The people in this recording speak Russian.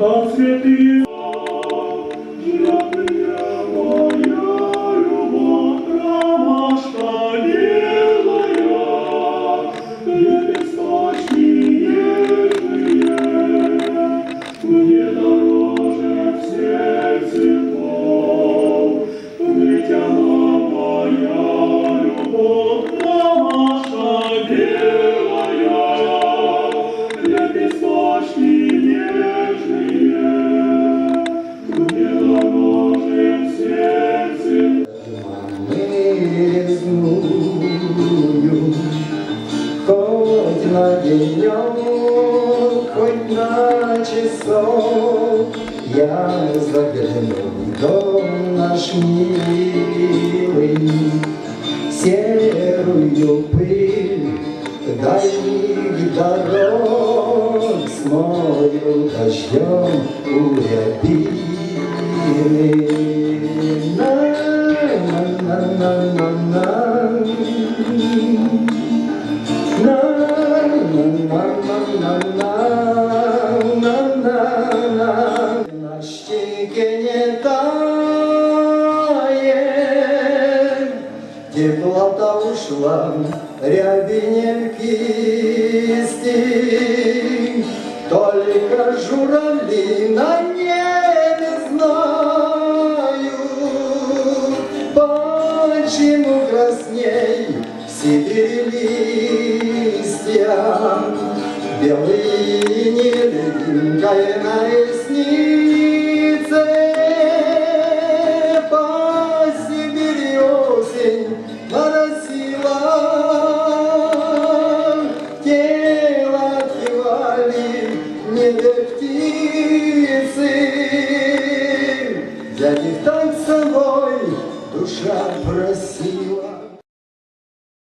вечерком, там денек, хоть на часок, я загляну в дом наш милый, серую пыль дальних дорог смою дождем у Теплота ушла, рябинем кисти, Только журавли на небе знают, Почему красней Сибири листья, Белые на реснице, душа просила.